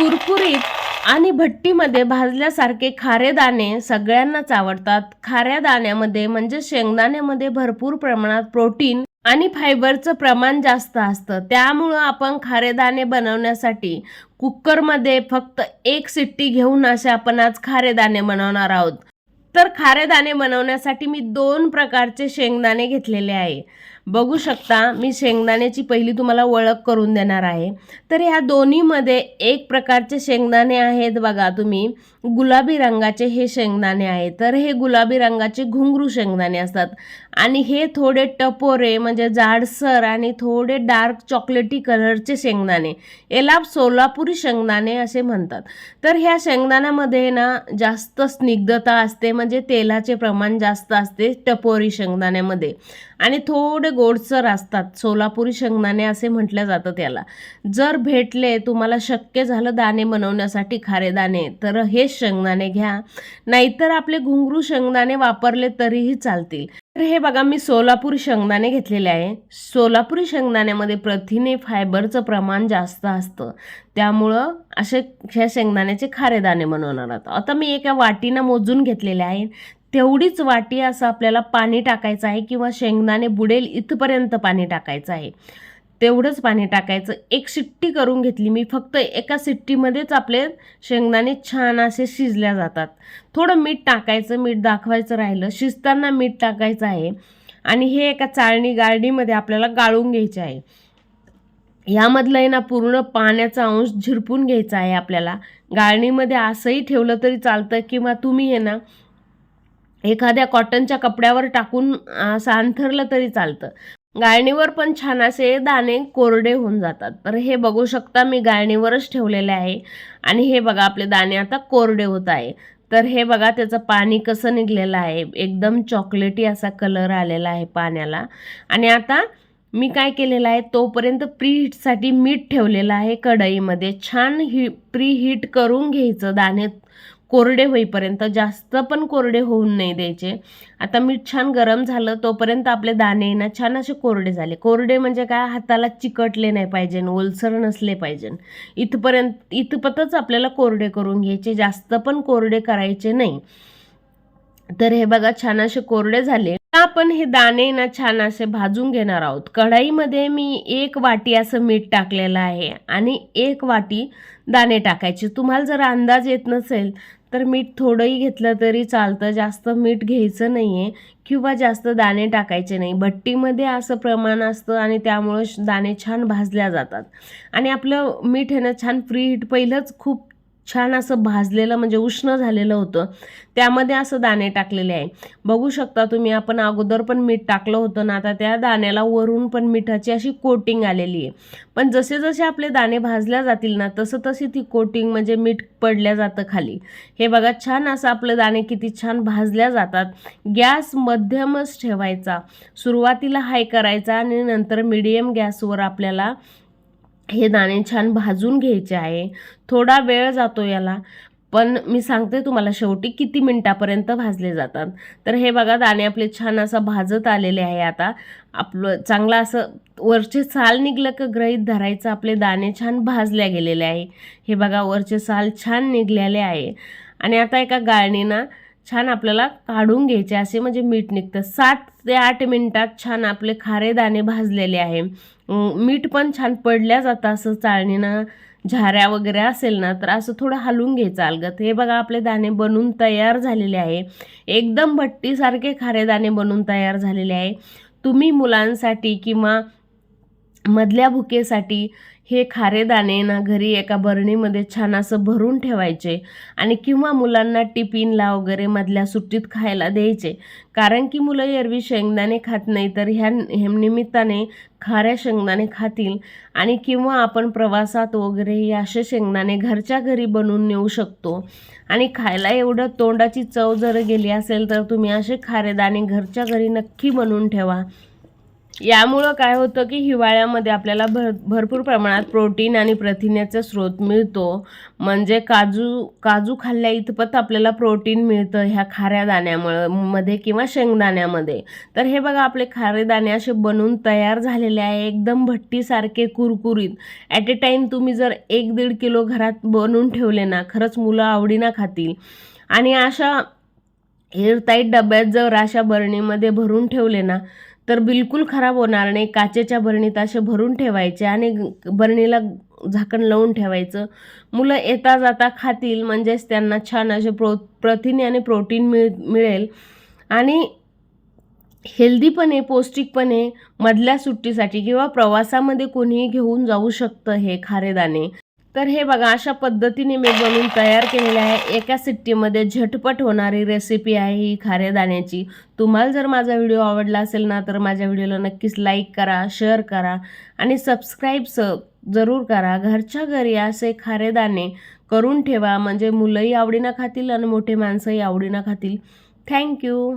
कुरकुरीत आणि भट्टीमध्ये भाजल्यासारखे खारे दाणे सगळ्यांनाच आवडतात. खाऱ्या दाण्यामध्ये म्हणजे शेंगदाण्यामध्ये भरपूर प्रमाणात प्रोटीन आणि फायबरचं प्रमाण जास्त असतं. त्यामुळं आपण खारे दाणे बनवण्यासाठी कुकरमध्ये फक्त एक सिट्टी घेऊन असे आपण आज खारे दाणे बनवणार आहोत. तर खारे दाणे बनवण्यासाठी मी दोन प्रकारचे शेंगदाणे घेतलेले आहे. बघू शकता मी शेंगदाण्याची पहिली तुम्हाला ओळख करून देणार आहे. तर ह्या दोन्हीमध्ये एक प्रकारचे शेंगदाणे आहेत बघा तुम्ही. गुलाबी रंगाचे हे शेंगदाणे आहेत. तर हे गुलाबी रंगाचे घुंगरू शेंगदाणे असतात. आणि हे थोडे टपोरे म्हणजे जाडसर आणि थोडे डार्क चॉकलेटी कलरचे शेंगदाणे. याला सोलापुरी शेंगदाणे असे म्हणतात. तर ह्या शेंगदाण्यामध्ये ना जास्त स्निग्धता असते म्हणजे तेलाचे प्रमाण जास्त असते टपोरी शेंगदाण्यामध्ये. आणि थोडे गोडसर असतात सोलापुरी शेंगदाणे असे म्हटलं जातं त्याला. जर भेटले तुम्हाला शक्य झालं दाणे बनवण्यासाठी खारे दाणे तर हे शेंगदाणे घ्या. नाहीतर आपले घुंगरू शेंगदाणे वापरले तरीही चालतील. तर हे बघा मी सोलापुरी शेंगदाणे घेतलेले आहे. सोलापुरी शेंगदाण्यामध्ये प्रथिने फायबरचं प्रमाण जास्त असतं. त्यामुळं असे ह्या शेंगदाण्याचे खारे दाणे बनवणार आहोत. आता मी एका वाटीनं मोजून घेतलेले आहे तेवढीच वाटी असं आपल्याला पाणी टाकायचं आहे किंवा शेंगदाणे बुडेल इथपर्यंत पाणी टाकायचं आहे. तेवढंच पाणी टाकायचं. एक शिट्टी करून घेतली. मी फक्त एका शिट्टीमध्येच आपले शेंगदाणे छान असे शिजल्या जातात. थोडं मीठ टाकायचं. मीठ दाखवायचं राहिलं. शिजताना मीठ टाकायचं आहे. आणि हे एका चाळणी गाळणीमध्ये आपल्याला गाळून घ्यायचे आहे. यामधलं आहे ना पूर्ण पाण्याचा अंश झिरपून घ्यायचा आहे आपल्याला. गाळणीमध्ये असंही ठेवलं तरी चालतं. किंवा तुम्ही आहे ना एखाद्या कॉटनच्या कपड्यावर टाकून असं अंथरलं तरी चालतं. गाळणीवर पण छान असे दाणे कोरडे होऊन जातात. तर हे बघू शकता मी गाळणीवरच ठेवलेले आहे. आणि हे बघा आपले दाणे आता कोरडे होत आहे. तर हे बघा त्याचं पाणी कसं निघलेलं आहे. एकदम चॉकलेटी असा कलर आलेला आहे पाण्याला. आणि आता मी काय केलेलं आहे तोपर्यंत प्रीहीटसाठी मीठ ठेवलेलं आहे कढईमध्ये. छान ही प्रीहीट करून घ्यायचं दाणे कोरडे होईपर्यंत जास्त पण कोरडे होऊन नाही द्यायचे. आता मीठ छान गरम झालं तोपर्यंत आपले दाणे ना छान असे कोरडे झाले. कोरडे म्हणजे काय? हाताला चिकटले नाही पाहिजे ओलसर नसले पाहिजे. इथपर्यंत इथपतच आपल्याला कोरडे करून घ्यायचे जास्त पण कोरडे करायचे नाही. तर हे बघा छान असे कोरडे झाले. आपण हे दाणे ना छान असे भाजून घेणार आहोत. कढाईमध्ये मी एक वाटी असं मीठ टाकलेलं आहे आणि एक वाटी दाणे टाकायचे. तुम्हाला जर अंदाज येत नसेल तर मीठ थोडंही घेतलं तरी चालतं. जास्त मीठ घ्यायचं नाही आहे किंवा जास्त दाणे टाकायचे नाही. भट्टीमध्ये असं प्रमाण असतं आणि त्यामुळं श- दाणे छान भाजल्या जातात. आणि आपलं मीठ आहे ना छान फ्री हीट पहिलंच खूप छान असं भाजलेलं म्हणजे उष्ण झालेलं होतं. त्यामध्ये असं दाणे टाकलेले आहे. बघू शकता तुम्ही आपण अगोदर पण मीठ टाकलं होतं ना आता त्या दाण्याला वरून पण मिठाची अशी कोटिंग आलेली आहे. पण जसे जसे आपले दाणे भाजल्या जातील ना तसं तशी ती कोटिंग म्हणजे मीठ पडल्या जातं खाली. हे बघा छान असं आपले दाणे किती छान भाजल्या जातात. गॅस मध्यमच ठेवायचा. सुरुवातीला हाय करायचा आणि नंतर मिडियम गॅसवर आपल्याला हे दाणे छान भाजून घ्यायचे आहे. थोडा वेळ जातो याला. पण मी सांगते तुम्हाला शेवटी किती मिनटापर्यंत भाजले जातात. तर हे बघा दाणे आपले छान असं भाजत आलेले आहे आता. आपलं चांगलं असं वरचे साल निघलं का ग्रहित धरायचं आपले दाणे छान भाजल्या गेलेले आहे. हे बघा वरचे साल छान निघलेले आहे. आणि आता एका गाळणीनं छान आपल्याला काढून घ्यायचे. असे म्हणजे मीठ निघतं. सात ते आठ मिनिटात छान आपले खारे दाणे भाजलेले आहे. मीठ पण छान पडल्या जातं असं चाळणीनं. झाऱ्या वगैरे असेल ना तर असं थोडं हलवून घ्यायचं अलगत हे बघा आपले दाणे बनून तयार झालेले आहे. एकदम भट्टीसारखे खारे दाणे बनून तयार झालेले आहे. तुम्ही मुलांसाठी किंवा मधल्या भुकेसाठी हे खारे दाणे ना घरी एका बरणीमध्ये छान असं भरून ठेवायचे आणि किंवा मुलांना टिफिनला वगैरे मधल्या सुट्टीत खायला द्यायचे. कारण की मुलं एरवी शेंगदाणे खात नाही तर ह्या निमित्ताने खाऱ्या शेंगदाणे खातील आणि किंवा आपण प्रवासात वगैरे हे असे शेंगदाणे घरच्या घरी बनवून नेऊ शकतो. आणि खायला एवढं तोंडाची चव जर गेली असेल तर तुम्ही असे खारे दाणे घरच्या घरी नक्की बनवून ठेवा. यामुळं काय होतं की हिवाळ्यामध्ये आपल्याला भर भरपूर प्रमाणात प्रोटीन आणि प्रथिन्याचा स्रोत मिळतो. म्हणजे काजू काजू खाल्ल्या इतपत आपल्याला प्रोटीन मिळतं ह्या खाऱ्या दाण्यामुळं मध्ये किंवा शेंगदाण्यामध्ये. तर हे बघा आपले खारे दाणे असे बनून तयार झालेले आहे एकदम भट्टीसारखे कुरकुरीत. ॲट ए टाईम तुम्ही जर एक दीड किलो घरात बनवून ठेवले ना खरंच मुलं आवडीनं खातील. आणि अशा एअरटाईट डब्यात जर अशा बरणीमध्ये भरून ठेवले ना तर बिलकुल खराब होणार नाही. काचेच्या भरणीत असे भरून ठेवायचे आणि भरणीला बरणीला झाकण लावून ठेवायचं. मुलं येता जाता खातील म्हणजेच त्यांना छान असे प्रो प्रथिने आणि प्रोटीन मिळ मिळेल. आणि हेल्दीपणे पौष्टिकपणे मधल्या सुट्टीसाठी किंवा प्रवासामध्ये कोणीही घेऊन जाऊ शकतं हे खारेदाणे तर हे बघा अशा पद्धतीने मी बनवून तयार केलेले आहे. एका सिट्टीमध्ये झटपट होणारी रेसिपी आहे ही खाऱ्या दाण्याची. तुम्हाला जर माझा व्हिडिओ आवडला असेल ना तर माझ्या व्हिडिओला नक्कीच लाईक करा शेअर करा आणि सबस्क्राईब स जरूर करा. घरच्या घरी असे खारे दाणे करून ठेवा. म्हणजे मुलंही आवडीनं खातील आणि मोठे माणसंही आवडीनं खातील. थँक्यू